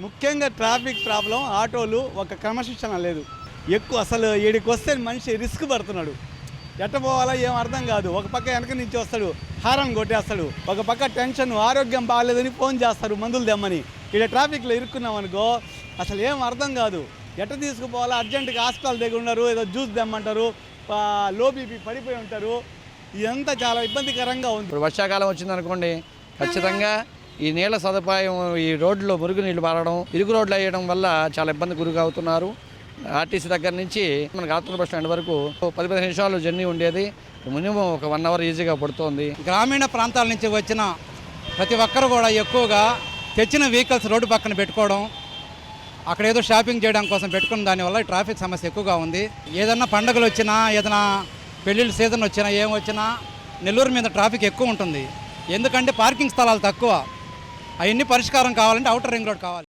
ముఖ్యంగా traffic problem ఆటోలు ఒక క్రమశిక్షణ లేదు. ఎక్కువ అసలు ఈడికి వస్తే మనిషి రిస్క్ పడుతున్నాడు. ఎట్ట పోవాలా ఏం అర్థం కాదు. ఒక పక్క వెనక నుంచి వస్తాడు హారం కొట్టేస్తాడు. ఒక పక్క టెన్షన్ ఆరోగ్యం బాగాలేదని ఫోన్ చేస్తారు మందులు తెమ్మని. ఇక్కడ ట్రాఫిక్లో ఇరుక్కున్నాం అనుకో అసలు ఏం అర్థం కాదు. ఎట్ట తీసుకుపోవాలా అర్జెంటుగా హాస్పిటల్ దగ్గర ఉన్నారు ఏదో జ్యూస్ తెమ్మంటారు లో బీపీ పడిపోయి ఉంటారు. ఇదంతా చాలా ఇబ్బందికరంగా ఉంది. ఇప్పుడు వర్షాకాలం వచ్చిందనుకోండి ఖచ్చితంగా ఈ నీళ్ళ సదుపాయం ఈ రోడ్లో మురుగునీళ్ళు పారడం ఇరుగు రోడ్లు వేయడం వల్ల చాలా ఇబ్బంది గురిగా అవుతున్నారు ఆర్టీసీ దగ్గర నుంచి మనకి ఆత్మ బస్ స్టాండ్ వరకు పది పదిహేను నిమిషాలు జర్నీ ఉండేది. మినిమం ఒక వన్ అవర్ ఈజీగా పడుతోంది. గ్రామీణ ప్రాంతాల నుంచి వచ్చిన ప్రతి ఒక్కరు కూడా ఎక్కువగా తెచ్చిన వెహికల్స్ రోడ్డు పక్కన పెట్టుకోవడం అక్కడ ఏదో షాపింగ్ చేయడం కోసం పెట్టుకున్న దానివల్ల ట్రాఫిక్ సమస్య ఎక్కువగా ఉంది. ఏదన్నా పండుగలు వచ్చినా ఏదైనా పెళ్ళిళ్ళ సీజన్ వచ్చినా ఏం వచ్చినా నెల్లూరు మీద ట్రాఫిక్ ఎక్కువ ఉంటుంది. ఎందుకంటే పార్కింగ్ స్థలాలు తక్కువ. అవన్నీ పరిష్కారం కావాలంటే అవుటర్ రింగ్ రోడ్ కావాలి.